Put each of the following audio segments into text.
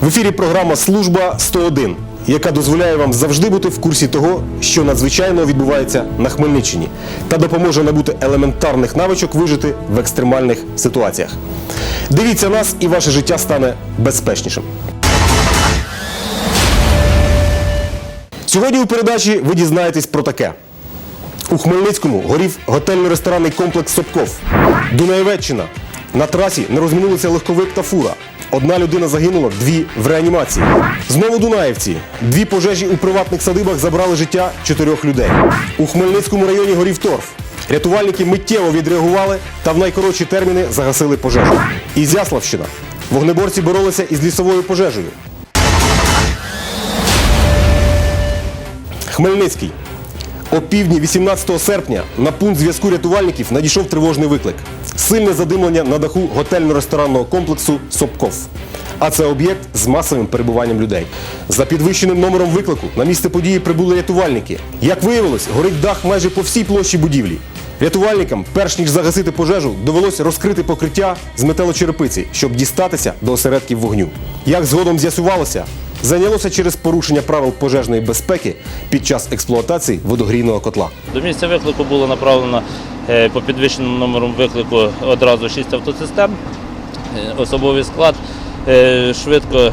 В ефірі програма Служба 101, яка дозволяє вам завжди бути в курсі того, що надзвичайно відбувається на Хмельниччині, та допоможе набути елементарних навичок вижити в екстремальних ситуаціях. Дивіться нас, і ваше життя стане безпечнішим. Сьогодні у передачі ви дізнаєтесь про таке. У Хмельницькому горів готельно-ресторанний комплекс Сопков. Дунаєвеччина. На трасі не розминулися легковик та фура. Одна людина загинула, дві в реанімації. Знову Дунаєвці. Дві пожежі у приватних садибах забрали життя чотирьох людей. У Хмельницькому районі горів торф. Рятувальники миттєво відреагували та в найкоротші терміни загасили пожежу. Ізяславщина. Вогнеборці боролися із лісовою пожежею. Хмельницький. О півдні 18 серпня на пункт зв'язку рятувальників надійшов тривожний виклик. Сильне задимлення на даху готельно-ресторанного комплексу Сопков. А це об'єкт з масовим перебуванням людей. За підвищеним номером виклику на місце події прибули рятувальники. Як виявилось, горить дах майже по всій площі будівлі. Рятувальникам, перш ніж загасити пожежу, довелось розкрити покриття з металочерепиці, щоб дістатися до осередків вогню. Як згодом з'ясувалося, зайнялося через порушення правил пожежної безпеки під час експлуатації водогрійного котла. До місця виклику було направлено е, по підвищеному номеру виклику одразу 6 автосистем. Е, Особовий склад е, швидко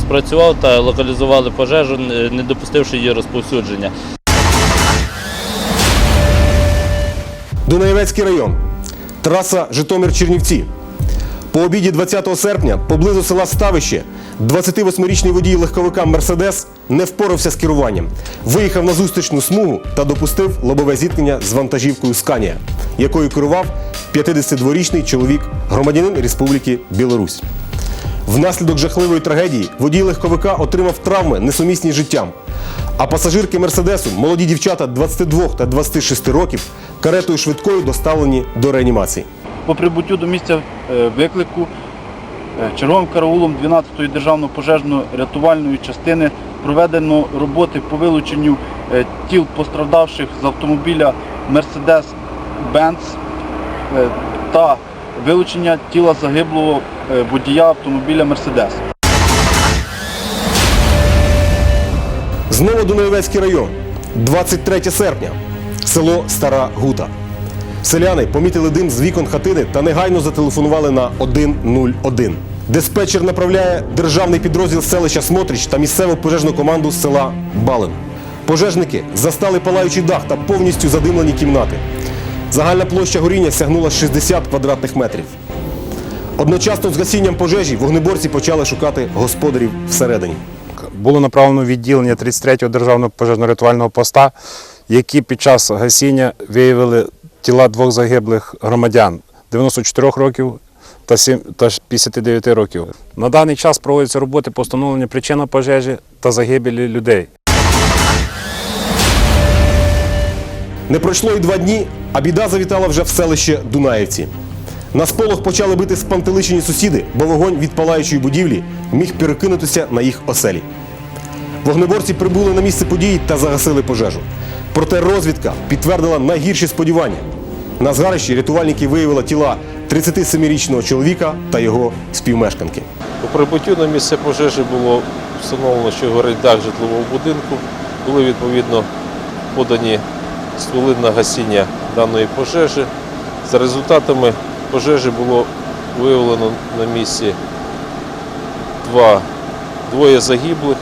спрацював та локалізували пожежу, не допустивши її розповсюдження. Дунаєвецький район. Траса Житомир-Чернівці. По обіді 20 серпня поблизу села Ставище 28-річний водій легковика Мерседес не впорався з керуванням. Виїхав на зустрічну смугу та допустив лобове зіткнення з вантажівкою Сканія, якою керував 52-річний чоловік, громадянин Республіки Білорусь. Внаслідок жахливої трагедії водій легковика отримав травми, несумісні з життям. А пасажирки Мерседесу, молоді дівчата 22 та 26 років, каретою швидкою доставлені до реанімації. По прибуттю до місця е, виклику е, черговим караулом 12-ї державної пожежно-рятувальної частини проведено роботи по вилученню е, тіл постраждавших з автомобіля Mercedes-Benz та вилучення тіла загиблого водія автомобіля Mercedes. Знову Дунаєвецький район, 23 серпня, село Стара Гута. Селяни помітили дим з вікон хатини та негайно зателефонували на 101. Диспетчер направляє державний підрозділ селища Смотрич та місцеву пожежну команду села Балин. Пожежники застали палаючий дах та повністю задимлені кімнати. Загальна площа горіння сягнула 60 квадратних метрів. Одночасно з гасінням пожежі вогнеборці почали шукати господарів всередині. було направлено відділення 33-го державного пожежно-рятувального поста, які під час гасіння виявили тіла двох загиблих громадян 94 років та 59 років. На даний час проводяться роботи по встановленню причини пожежі та загибелі людей. Не пройшло і два дні, а біда завітала вже в селище Дунаївці. На сполох почали бити спантеличені сусіди, бо вогонь від палаючої будівлі міг перекинутися на їх оселі. Вогнеборці прибули на місце події та загасили пожежу. Проте розвідка підтвердила найгірші сподівання. На згарищі рятувальники виявили тіла 37-річного чоловіка та його співмешканки. По прибуттю на місце пожежі було встановлено, що горить дах житлового будинку. Були відповідно подані стволи на гасіння даної пожежі. За результатами пожежі було виявлено на місці два, двоє загиблих.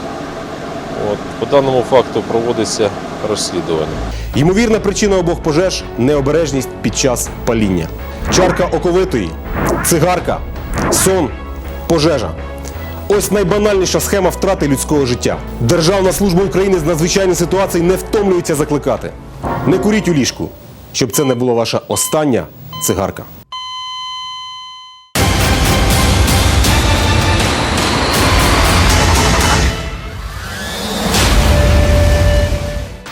От, по даному факту проводиться розслідування. Ймовірна причина обох пожеж необережність під час паління. Чарка оковитої, цигарка, сон, пожежа. Ось найбанальніша схема втрати людського життя. Державна служба України з надзвичайних ситуацій не втомлюється закликати. Не куріть у ліжку, щоб це не була ваша остання цигарка.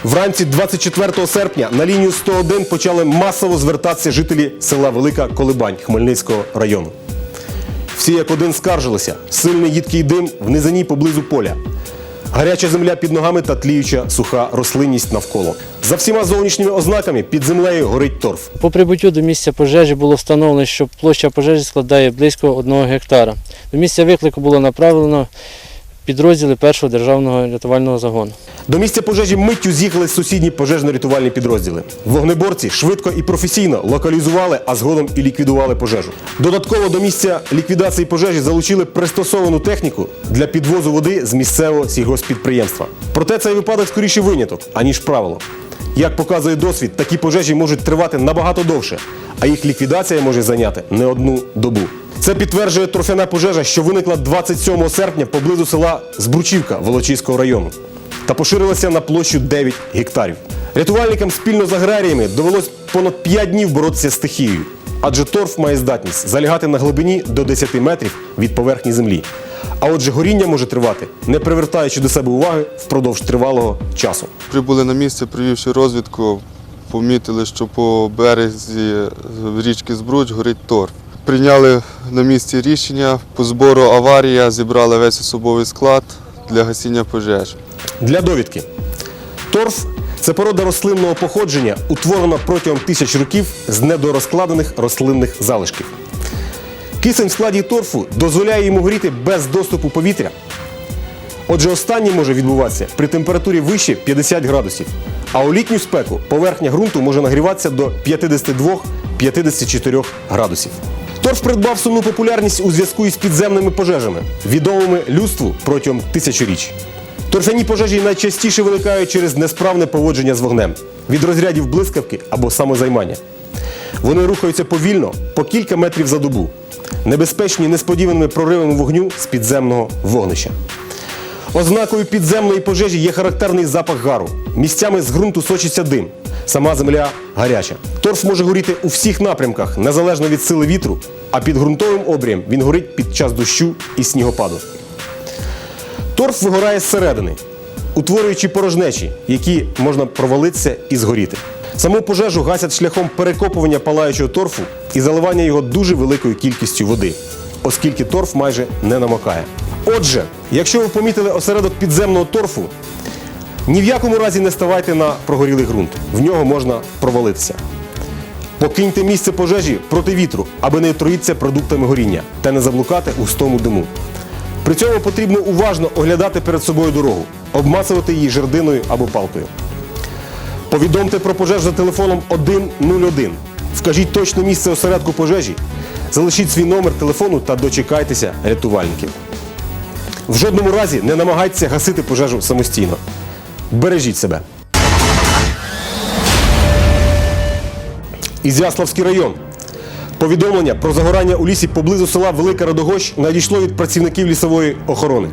Вранці 24 серпня на лінію 101 почали масово звертатися жителі села Велика Колибань Хмельницького району. Всі як один скаржилися. Сильний їдкий дим в низині поблизу поля. Гаряча земля під ногами та тліюча суха рослинність навколо. За всіма зовнішніми ознаками під землею горить торф. По прибуттю до місця пожежі було встановлено, що площа пожежі складає близько 1 гектара. До місця виклику було направлено підрозділи першого державного рятувального загону. До місця пожежі миттю з'їхали сусідні пожежно-рятувальні підрозділи. Вогнеборці швидко і професійно локалізували, а згодом і ліквідували пожежу. Додатково до місця ліквідації пожежі залучили пристосовану техніку для підвозу води з місцевого сільгоспідприємства. Проте цей випадок скоріше виняток, аніж правило. Як показує досвід, такі пожежі можуть тривати набагато довше, а їх ліквідація може зайняти не одну добу. Це підтверджує торфяна пожежа, що виникла 27 серпня поблизу села Збручівка Волочиського району та поширилася на площу 9 гектарів. Рятувальникам спільно з аграріями довелось понад 5 днів боротися з стихією, адже торф має здатність залягати на глибині до 10 метрів від поверхні землі. А отже, горіння може тривати, не привертаючи до себе уваги впродовж тривалого часу. Прибули на місце, провівши розвідку, помітили, що по березі річки Збруч горить торф. Прийняли на місці рішення по збору аварія, зібрали весь особовий склад для гасіння пожеж. Для довідки. Торф це порода рослинного походження, утворена протягом тисяч років з недорозкладених рослинних залишків. Кисень в складі торфу дозволяє йому горіти без доступу повітря. Отже, останній може відбуватися при температурі вище 50 градусів. А у літню спеку поверхня ґрунту може нагріватися до 52-54 градусів. Торф придбав сумну популярність у зв'язку із підземними пожежами, відомими людству протягом тисячоріч. Торфяні пожежі найчастіше виникають через несправне поводження з вогнем від розрядів блискавки або самозаймання. Вони рухаються повільно по кілька метрів за добу, небезпечні несподіваними проривами вогню з підземного вогнища. Ознакою підземної пожежі є характерний запах гару. Місцями з ґрунту сочиться дим. Сама земля гаряча. Торф може горіти у всіх напрямках, незалежно від сили вітру, а під ґрунтовим обрієм він горить під час дощу і снігопаду. Торф вигорає зсередини, утворюючи порожнечі, які можна провалитися і згоріти. Саму пожежу гасять шляхом перекопування палаючого торфу і заливання його дуже великою кількістю води, оскільки торф майже не намокає. Отже, якщо ви помітили осередок підземного торфу, ні в якому разі не ставайте на прогорілий ґрунт. В нього можна провалитися. Покиньте місце пожежі проти вітру, аби не отруїтися продуктами горіння та не заблукати у стому диму. При цьому потрібно уважно оглядати перед собою дорогу, обмацувати її жердиною або палкою. Повідомте про пожежу за телефоном 101. Вкажіть точне місце осередку пожежі, залишіть свій номер телефону та дочекайтеся рятувальників. В жодному разі не намагайтеся гасити пожежу самостійно. Бережіть себе. Ізяславський район. Повідомлення про загорання у лісі поблизу села Велика Радогощ надійшло від працівників лісової охорони.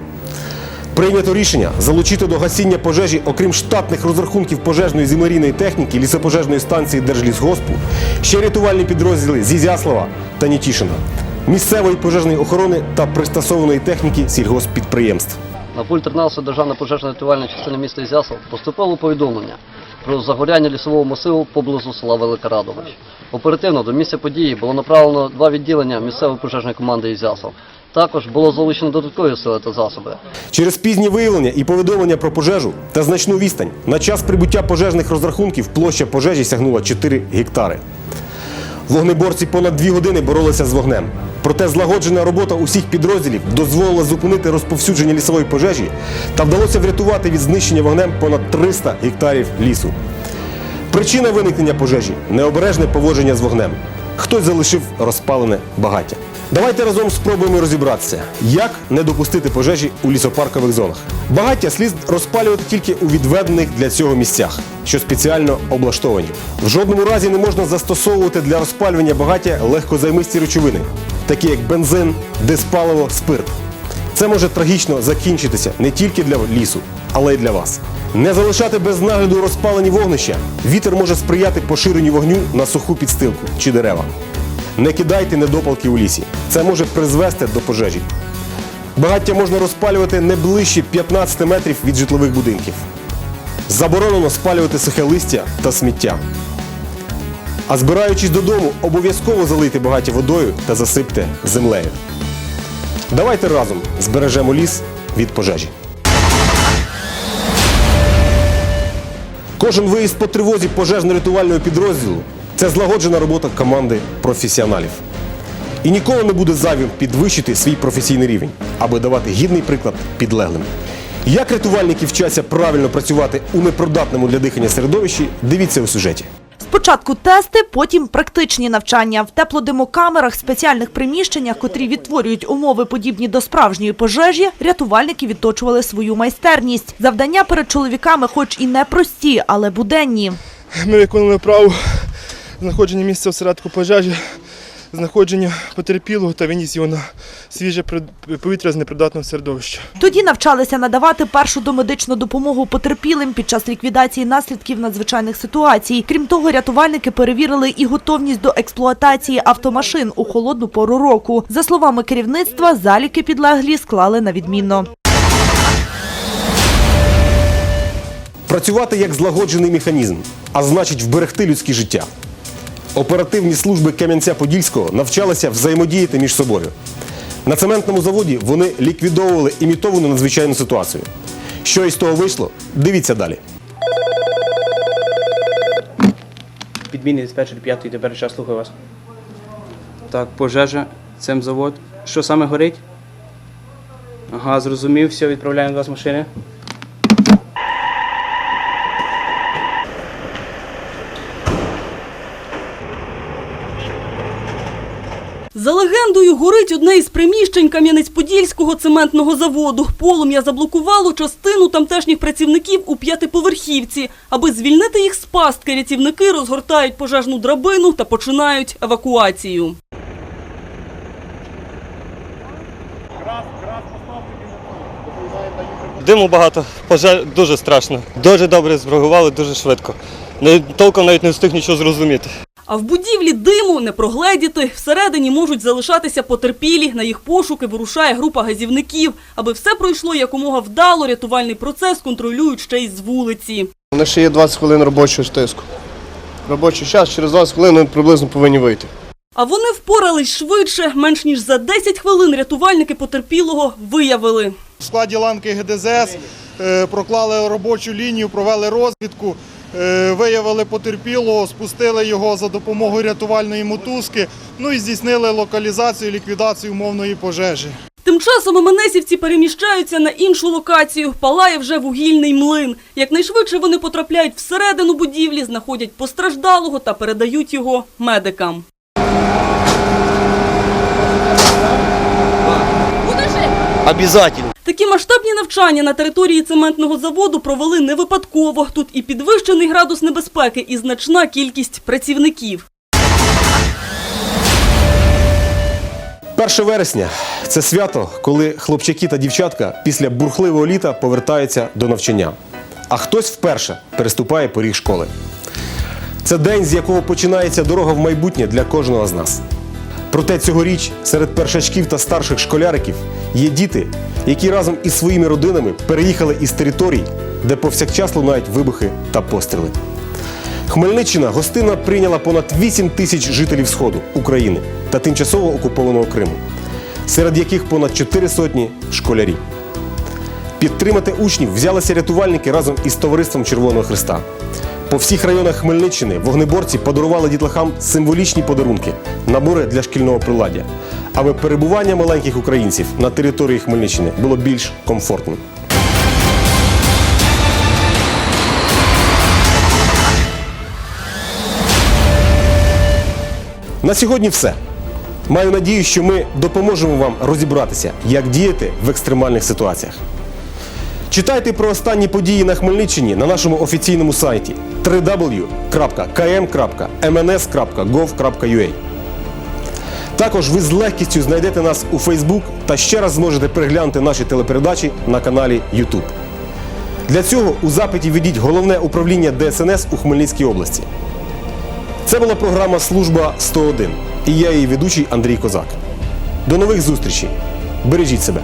Прийнято рішення залучити до гасіння пожежі, окрім штатних розрахунків пожежної землерійної техніки, лісопожежної станції Держлісгоспу, ще рятувальні підрозділи з Ізяслава та Нітішина, місцевої пожежної охорони та пристосованої техніки сільгосппідприємств. На пульт 13 державна пожежна рятувальна частина міста Ізяслав поступило повідомлення про загоряння лісового масиву поблизу села Велика Радович. Оперативно до місця події було направлено два відділення місцевої пожежної команди Ізяслав. Також було залучено додаткові сили та засоби. Через пізнє виявлення і повідомлення про пожежу та значну відстань на час прибуття пожежних розрахунків площа пожежі сягнула 4 гектари. Вогнеборці понад дві години боролися з вогнем. Проте злагоджена робота усіх підрозділів дозволила зупинити розповсюдження лісової пожежі та вдалося врятувати від знищення вогнем понад 300 гектарів лісу. Причина виникнення пожежі необережне поводження з вогнем. Хтось залишив розпалене багаття. Давайте разом спробуємо розібратися, як не допустити пожежі у лісопаркових зонах. Багаття слід розпалювати тільки у відведених для цього місцях, що спеціально облаштовані. В жодному разі не можна застосовувати для розпалювання багаття легкозаймисті речовини, такі як бензин, диспаливо, спирт. Це може трагічно закінчитися не тільки для лісу, але й для вас. Не залишати без нагляду розпалені вогнища. Вітер може сприяти поширенню вогню на суху підстилку чи дерева. Не кидайте недопалки у лісі. Це може призвести до пожежі. Багаття можна розпалювати не ближче 15 метрів від житлових будинків. Заборонено спалювати сухе листя та сміття. А збираючись додому, обов'язково залийте багаття водою та засипте землею. Давайте разом збережемо ліс від пожежі. Кожен виїзд по тривозі пожежно-рятувального підрозділу це злагоджена робота команди професіоналів. І ніколи не буде зайвим підвищити свій професійний рівень, аби давати гідний приклад підлеглим. Як рятувальники вчаться правильно працювати у непродатному для дихання середовищі, дивіться у сюжеті. Спочатку тести, потім практичні навчання. В теплодимокамерах, спеціальних приміщеннях, котрі відтворюють умови подібні до справжньої пожежі, рятувальники відточували свою майстерність. Завдання перед чоловіками хоч і не прості, але буденні. Ми виконали право знаходження місця осередку пожежі, знаходження потерпілого та виніс його на свіже повітря з непридатного середовища. Тоді навчалися надавати першу домедичну допомогу потерпілим під час ліквідації наслідків надзвичайних ситуацій. Крім того, рятувальники перевірили і готовність до експлуатації автомашин у холодну пору року. За словами керівництва, заліки підлеглі склали на відмінно. Працювати як злагоджений механізм, а значить вберегти людське життя. Оперативні служби Кам'янця-Подільського навчалися взаємодіяти між собою. На цементному заводі вони ліквідовували імітовану надзвичайну ситуацію. Що із того вийшло? Дивіться далі. Підмінний диспетчер 5 тепер час слухаю вас. Так, пожежа, цим завод. Що саме горить? Ага, зрозумів, все, відправляємо до вас машини. За легендою, горить одне із приміщень Кам'янець-Подільського цементного заводу. Полум'я заблокувало частину тамтешніх працівників у п'ятиповерхівці. Аби звільнити їх з пастки, рятівники розгортають пожежну драбину та починають евакуацію. Диму багато, пожеж дуже страшно. Дуже добре зреагували, дуже швидко. Толком навіть не встиг нічого зрозуміти. А в будівлі диму не прогледіти. Всередині можуть залишатися потерпілі. На їх пошуки вирушає група газівників. Аби все пройшло якомога вдало, рятувальний процес контролюють ще й з вулиці. У нас ще є 20 хвилин робочого стиску. Робочий час через 20 хвилин ми приблизно повинні вийти. А вони впорались швидше. Менш ніж за 10 хвилин рятувальники потерпілого виявили. В складі ланки ГДЗС е, проклали робочу лінію, провели розвідку, виявили потерпілого, спустили його за допомогою рятувальної мотузки, ну і здійснили локалізацію, ліквідацію умовної пожежі. Тим часом МНСівці переміщаються на іншу локацію. Палає вже вугільний млин. Якнайшвидше вони потрапляють всередину будівлі, знаходять постраждалого та передають його медикам. Обязательно. Такі масштабні навчання на території цементного заводу провели не випадково. Тут і підвищений градус небезпеки, і значна кількість працівників. 1 вересня це свято, коли хлопчаки та дівчатка після бурхливого літа повертаються до навчання. А хтось вперше переступає поріг школи. Це день, з якого починається дорога в майбутнє для кожного з нас. Проте цьогоріч серед першачків та старших школяриків є діти, які разом із своїми родинами переїхали із територій, де повсякчас лунають вибухи та постріли. Хмельниччина гостинно прийняла понад 8 тисяч жителів Сходу України та тимчасово окупованого Криму, серед яких понад 4 сотні школярі. Підтримати учнів взялися рятувальники разом із товариством Червоного Христа. По всіх районах Хмельниччини вогнеборці подарували дітлахам символічні подарунки, набори для шкільного приладдя, аби перебування маленьких українців на території Хмельниччини було більш комфортним. На сьогодні все. Маю надію, що ми допоможемо вам розібратися, як діяти в екстремальних ситуаціях. Читайте про останні події на Хмельниччині на нашому офіційному сайті www.km.mns.gov.ua. Також ви з легкістю знайдете нас у Facebook та ще раз зможете переглянути наші телепередачі на каналі YouTube. Для цього у запиті введіть головне управління ДСНС у Хмельницькій області. Це була програма Служба 101 і я її ведучий Андрій Козак. До нових зустрічей. Бережіть себе.